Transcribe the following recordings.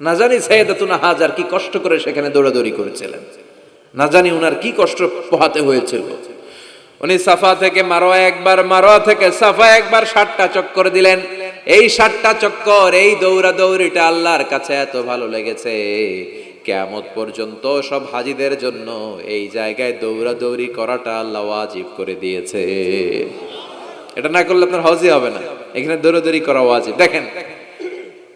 না জানি সাইয়েদাতুনা হাজার কি কষ্ট করে সেখানে দৌড়াদৌড়ি করেছিলেন। না জানি উনার কি কষ্ট পোহাতে হয়েছিল। উনি সাফা থেকে মারোয়া একবার, মারোয়া থেকে সাফা একবার ষাটটা চক্কর দিলেন। এই ষাটটা চক্কর, এই দৌড়া দৌড়িটা আল্লাহর কাছে এত ভালো লেগেছে। কেয়ামত পর্যন্ত সব হাজিদের জন্য এই জায়গায় দৌড়াদৌড়ি করাটা আল্লাহ ওয়াজিব করে দিয়েছে। এটা না করলে আপনার হজই হবে না। এখানে দৌড়াদৌড়ি করা ওয়াজিব। দেখেন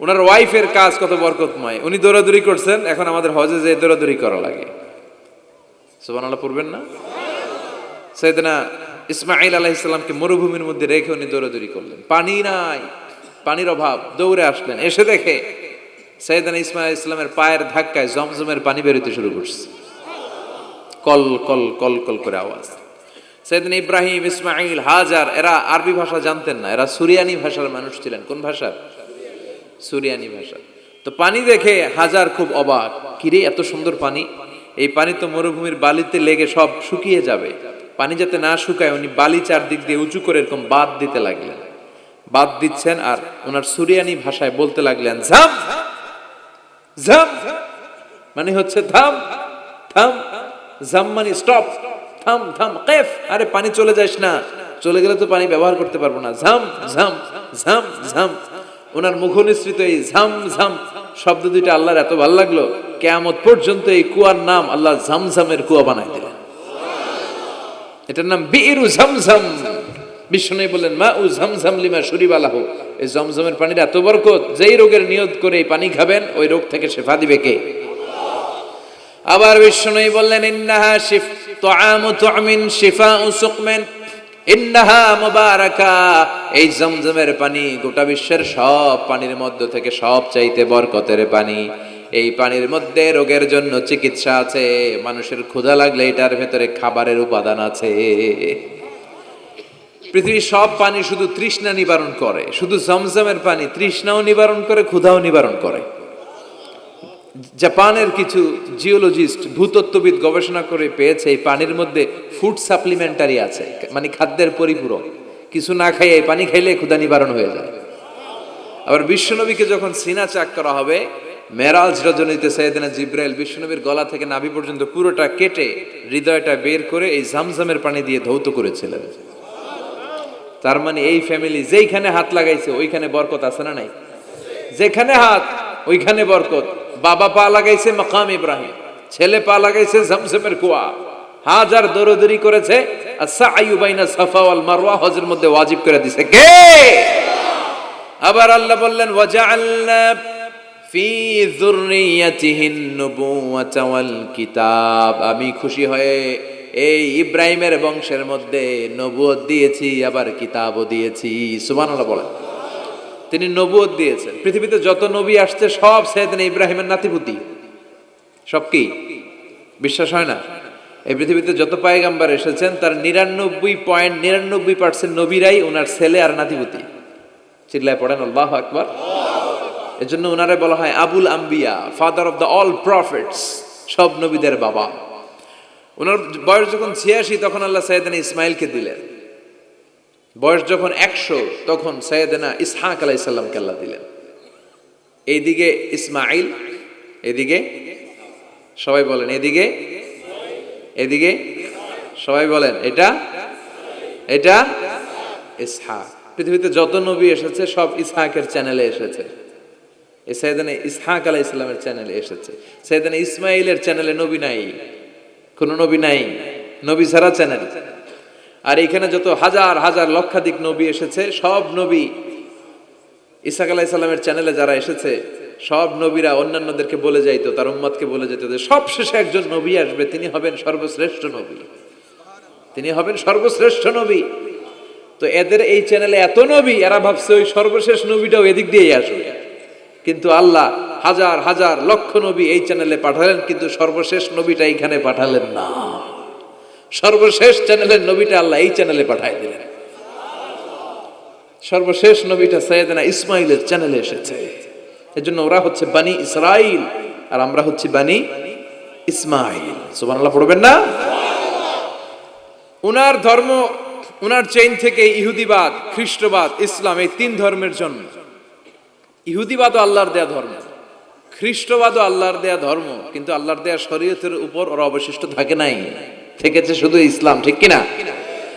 ওনার ওয়াইফের কাজ কত বরকতময়। উনি দৌড়াদৌড়ি করছেন, এখন আমাদের হজে যে দৌড়াদৌড়ি করা লাগে। সুবান আল্লাহ পড়বেন না? সৈয়দনা ইসমাইল আলাহ ইসলামকে মরুভূমির মধ্যে রেখে উনি দৌড়াদৌড়ি করলেন। পানি নাই, পানির অভাব, দৌড়ে আসলেন। এসে দেখে সৈয়দনা ইসমাইল ইসলামের পায়ের ধাক্কায় জমজমের পানি বেরোতে শুরু করছে। কল কল কল কল করে আওয়াজ। সৈয়দিন ইব্রাহিম ইসমাইল হাজার, এরা আরবি ভাষা জানতেন না। এরা সুরিয়ানি ভাষার মানুষ ছিলেন। কোন ভাষার? সুরিয়ানি ভাষা। তো পানি দেখে হাজার খুব অবাক, কিরে, এত সুন্দর পানি? এই পানি তো মরুভূমির বালিতে লেগে সব শুকিয়ে যাবে। পানি যাতে না শুকায়, উনি বালি চারদিক দিয়ে উঁচু করে এরকম বাদ দিতে লাগলেন। বাদ দিচ্ছেন আর ওনার সুরিয়ানি ভাষায় বলতে লাগলেন, ঝাম ঝাম মানে হচ্ছে থাম থাম জাম মানে স্টপ থাম থাম কেফ, আরে পানি চলে যাস না। চলে গেলে তো পানি ব্যবহার করতে পারব না। ঝাম ঝাম ঝাম ঝাম ওনার মুখ নিঃসৃত এই ঝাম ঝাম শব্দ দুইটা আল্লাহর এত ভালো লাগল, কেয়ামত পর্যন্ত এই কুয়ার নাম আল্লাহ ঝামঝামের কুয়া বানাই দিলেন। এটার নাম বিরু ঝমঝম বিষ্ণু বললেন মা উ ঝমঝম লিমা শরীবালাহ এই জমজমের পানির এত বরকত, যেই রোগের নিয়ত করে এই পানি খাবেন, ওই রোগ থেকে শেফা দিবে কে? আবার বিষ্ণু বললেন, ইন্নাহা শিফ তুআমু তুমিন শিফাউ সুকমিন। ইন্নাহা এই জমজমের পানি গোটা বিশ্বের সব পানির মধ্য থেকে সব চাইতে বরকতের পানি। এই পানির মধ্যে রোগের জন্য চিকিৎসা আছে, মানুষের ক্ষুধা লাগলে এটার ভেতরে খাবারের উপাদান আছে। পৃথিবীর সব পানি শুধু তৃষ্ণা নিবারণ করে, শুধু জমজমের পানি তৃষ্ণাও নিবারণ করে, ক্ষুধাও নিবারণ করে। জাপানের কিছু জিওলজিস্ট, ভূতত্ত্ববিদ গবেষণা করে পেয়েছে এই পানির মধ্যে ফুড সাপ্লিমেন্টারি আছে মানে খাদ্যের পরিপূরক। কিছু না খাইয়ে পানি খাইলে ক্ষুধা নিবারণ হয়ে যায়। আবার বিশ্বনবীকে যখন সিনা চাক করা হবে, মেরাজ রজনীতে সৈয়দিনা জিব্রাইল বিশ্বনবীর গলা থেকে নাভি পর্যন্ত পুরোটা কেটে হৃদয়টা বের করে এই জামজামের পানি দিয়ে ধৌত করেছিলেন। তার মানে এই ফ্যামিলি যেইখানে হাত লাগাইছে, ওইখানে বরকত আছে না নাই? যেখানে হাত, ওইখানে বরকত। বাবা পা লাগাইছে মকাম ইব্রাহিম, ছেলে পা লাগাইছে জমজমের কুয়া। হাজার দৌড়দৌড়ি করেছে হজের মধ্যে ওয়াজিব করে দিছে। কে? আবার আল্লাহ বললেন, ওয়াজআলনা ফি যুররিয়াতিহিন কিতাব। আমি খুশি হয়ে এই ইব্রাহিমের বংশের মধ্যে নবুয়ত দিয়েছি, আবার কিতাবও দিয়েছি। সুবহানাল্লাহ বলেন। তিনি নবুয়ত দিয়েছেন। পৃথিবীতে যত নবী আসছে, সব সেদিন ইব্রাহিমের নাতিপুতি সব কি? বিশ্বাস হয় না? এই পৃথিবীতে যত পায়গাম্বার এসেছেন, তার নিরানব্বই পয়েন্ট, নিরানব্বই পার্সেন্ট নবীরাই ওনার ছেলে আর নাতিপুতি। চিল্লায় পড়েন, আল্লাহ আকবার। এজন্য ওনারে বলা হয় আবুল আম্বিয়া, father of the all prophets, সব নবীদের বাবা। ওনার বয়স যখন ছিয়াশি, তখন আল্লাহ সাইয়েদানা ইসমাইলকে দিলেন। বয়স যখন একশো, তখন সৈয়দনা ইসহাক আলাইসাল্লামকে আল্লাহ দিলেন। এইদিকে ইসমাইল এদিকে সবাই বলেন এদিকে এদিকে সবাই বলেন, এটা? এটা? ইসহাক। পৃথিবীতে যত নবী এসেছে, সব ইসহাকের চ্যানেলে এসেছে। সৈয়দানে ইসহাক আলাহ ইসলামের চ্যানেলে এসেছে। সৈয়দানে ইসমাইলের চ্যানেলে নবী নাই। কোনো নবী নাই। নবী ছাড়া চ্যানেল। আর এখানে যত হাজার হাজার, লক্ষাধিক নবী এসেছে, সব নবী ইসাক আলাহ ইসলামের চ্যানেলে যারা এসেছে সব নবীরা অন্যান্যদেরকে বলে যাইতো, তার উম্মতকে বলে যেত যে সব শেষে একজন নবী আসবে, তিনি হবেন সর্বশ্রেষ্ঠ নবী। তিনি হবেন সর্বশ্রেষ্ঠ নবী। তো এদের এই চ্যানেলে এত নবী, এরা ভাবছে ওই সর্বশেষ নবীটাও এদিক দিয়েই আসবে। কিন্তু আল্লাহ হাজার হাজার লক্ষ নবী এই চ্যানেলে পাঠালেন, কিন্তু সর্বশেষ নবীটা এইখানে পাঠালেন না। সর্বশেষ চ্যানেলের নবীটা আল্লাহ এই চ্যানেলে পাঠাই দিলেন। সর্বশেষ নবীটা সৈয়দনা ইসমাইলের চ্যানেলে এসেছে। এজন্য ওরা হচ্ছে বানি ইসরাইল, আর আমরা হচ্ছি বানি ইসমাইল। সুবহানাল্লাহ, পড়বেন না? উনার ধর্ম, উনার চেইন থেকে ইহুদিবাদ, খ্রিস্টবাদ, ইসলাম, এই তিন ধর্মের জন্ম ইহুদিবাদও আল্লাহর দেয়া ধর্ম, খ্রিস্টবাদও আল্লাহর দেয়া ধর্ম, কিন্তু আল্লাহর দেয়া শরীয়তের উপর ওরা অবশিষ্ট থাকে নাই। থেকেছে শুধু ইসলাম, ঠিক কিনা?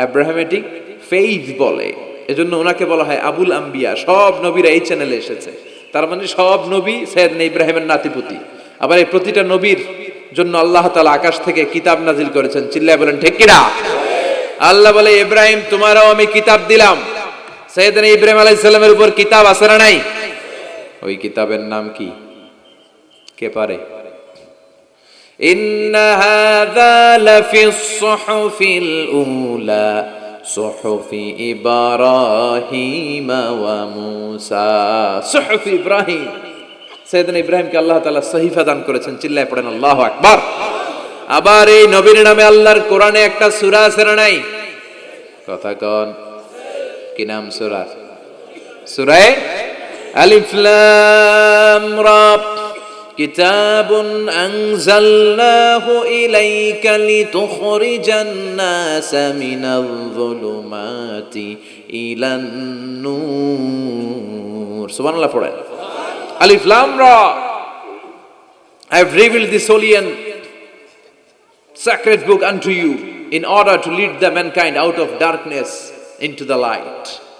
অ্যাব্রাহামেটিক ফেইথ বলে। এজন্য ওনাকে বলা হয় আবুল আম্বিয়া। সব নবীরা এই চ্যানেলে এসেছে। তার মানে সব নবী সৈয়দ ইব্রাহিমের নাতিপুতি। আবার এই প্রতিটা নবীর জন্য আল্লাহ তালা আকাশ থেকে কিতাব নাজিল করেছেন। চিল্লায় বলেন, ঠিক কিনা? আল্লাহ বলে, ইব্রাহিম, তোমারও আমি কিতাব দিলাম। সৈয়দনা ইব্রাহিম আলাইহিস সালামের উপর কিতাব আছে না নাই? ওই কিতাবের নাম কি? কে পারে? إن هذا لفي الصحف الأولى صحف إبراهيم وموسى صحف إبراهيم সৈয়দনা ইব্রাহিমকে আল্লাহ তাআলা সহিফা দান করেছেন চিল্লায় পড়েন আল্লাহু আকবার আবার এই নবীর নামে আল্লাহর কোরআনে একটা সূরা আছে না নাই কথা কন কি নাম সূরা সূরায়ে আলিফ লাম রা كتاب أنزلناه إليك لتخرج الناس من الظلمات إلى النور سبحان الله পড়েন আলিফ লাম রা I have revealed this holy and sacred book unto you in order to lead the mankind out of darkness into the light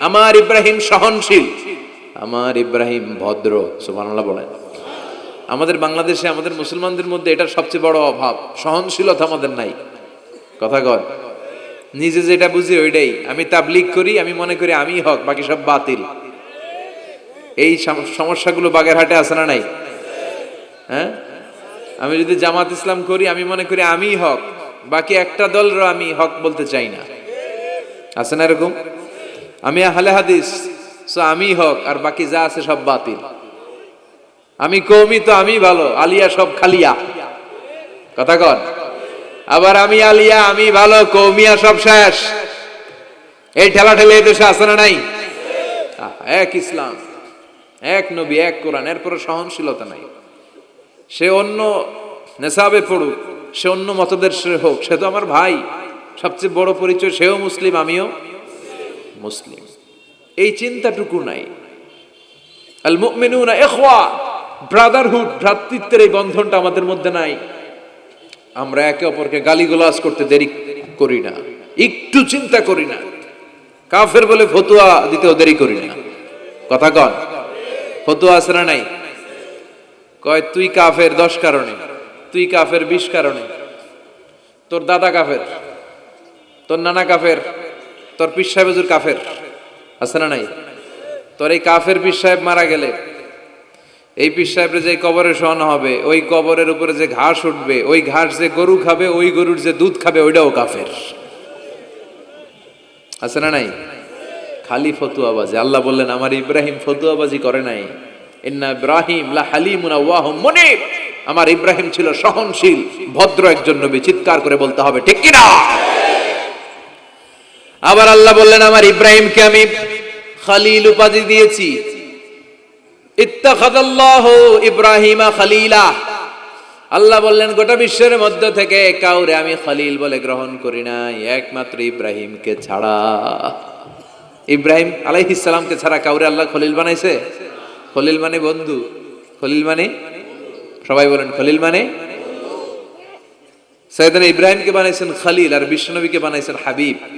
আমার ইব্রাহিম সহনশীল। আমার ইব্রাহিম ভদ্র, সুবহানাল্লাহ বলেন। আমাদের বাংলাদেশে আমাদের মুসলমানদের মধ্যে এটা সবচেয়ে বড় অভাব, সহনশীলতা আমাদের নাই। কথা কর নিজে যেটা বুঝি ওইটাই। আমি তাবলিগ করি, আমি মনে করি আমি হক, বাকি সব বাতিল। এই সম- সমস্যাগুলো বাগেরহাটে আছে না নাই? হ্যাঁ? আমি যদি জামাত ইসলাম করি, আমি মনে করি আমিই হক। বাকি একটা দলেরও আমি হক বলতে চাই না। আছে না এরকম? আমি আহলে হাদিস, সো আমি হক, আর বাকি যা আছে সব বাতিল। আমি কৌমি তো আমি ভালো, আলিয়া সব খালিয়া। কথা কন? আবার আমি আলিয়া, আমি ভালো কৌমিয়া সব শেষ। এই ঠেলা ঠেলে দেশে আছে না নাই? এক ইসলাম, এক নবী, এক কোরআন এরপরে সহনশীলতা নাই। সে অন্য নেশাবে পড়ুক, সে অন্য মতদের হোক, সে তো আমার ভাই, সবচেয়ে বড় পরিচয় সেও মুসলিম, আমিও। মুসলিম। এই চিন্তাটুকু নাই। ব্রাদারহুড, ভ্রাতৃত্বের এই বন্ধনটা আমাদের মধ্যে নাই। আমরা একে অপরকে গালিগালাজ করতে দেরি করি না, একটু চিন্তা করি না। কাফের বলে ফতুয়া দিতেও দেরি করি না। কথা কন, ফতুয়া আছে না নাই? কয়, তুই কাফের দশ কারণে, তুই কাফের বিশ কারণে। তোর দাদা কাফের, তোর নানা কাফের তোর পিস সাহেব হুজুর কাফের? আছে না নাই? তোর এই কাফের পিস সাহেব মারা গেলে, এই পিস সাহেবের যে কবরে শোয়ানো হবে, ওই কবরের উপরে যে ঘাস উঠবে, ওই ঘাস যে গরু খাবে, ওই গরুর যে দুধ খাবে, ওইটাও কাফের। আছে না নাই? খালি ফতুয়াবাজি আল্লাহ বললেন, আমার ইব্রাহিম ফতুয়াবাজি করে নাই। ইন্না ইব্রাহিম লা হালিমুন আওয়াহুম মুনিব। আমার ইব্রাহিম ছিল সহনশীল, ভদ্র একজন নবী। চিৎকার করে বলতে হবে, ঠিক কি না আবার আল্লাহ বললেন, আমার ইব্রাহিমকে আমি খালিল উপাধি দিয়েছি। ইত্তাখাদাল্লাহু ইব্রাহিমা খালিলা। আল্লাহ বললেন, গোটা বিশ্বের মধ্য থেকে কাউরে আমি খালিল বলে গ্রহণ করি নাই, একমাত্র ইব্রাহিমকে ছাড়া। ইব্রাহিম আলাইহিস সালামকে ছাড়া কাউরে আল্লাহ খলিল বানাইছে? খলিল মানে বন্ধু। খলিল মানে? সবাই বলেন, খলিল মানে? সৈয়দান ইব্রাহিমকে বানাইছেন খালিল আর বিশ্বনবীকে বানাইছেন হাবিব।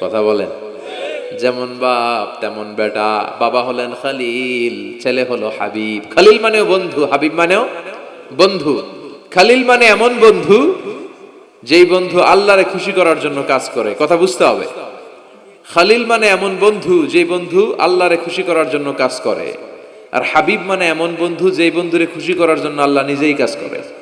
কথা বলেন। যেমন বাপ, তেমন বেটা। বাবা হলেন খালিল, ছেলে হলো হাবিব। খালিল মানেও বন্ধু, হাবিব মানেও বন্ধু। খালিল মানে এমন বন্ধু যেই বন্ধু আল্লাহরে খুশি করার জন্য কাজ করে। কথা বুঝতে হবে। খালিল মানে এমন বন্ধু যেই বন্ধু আল্লাহরে খুশি করার জন্য কাজ করে। আর হাবিব মানে এমন বন্ধু যেই বন্ধুরে খুশি করার জন্য আল্লাহ নিজেই কাজ করে।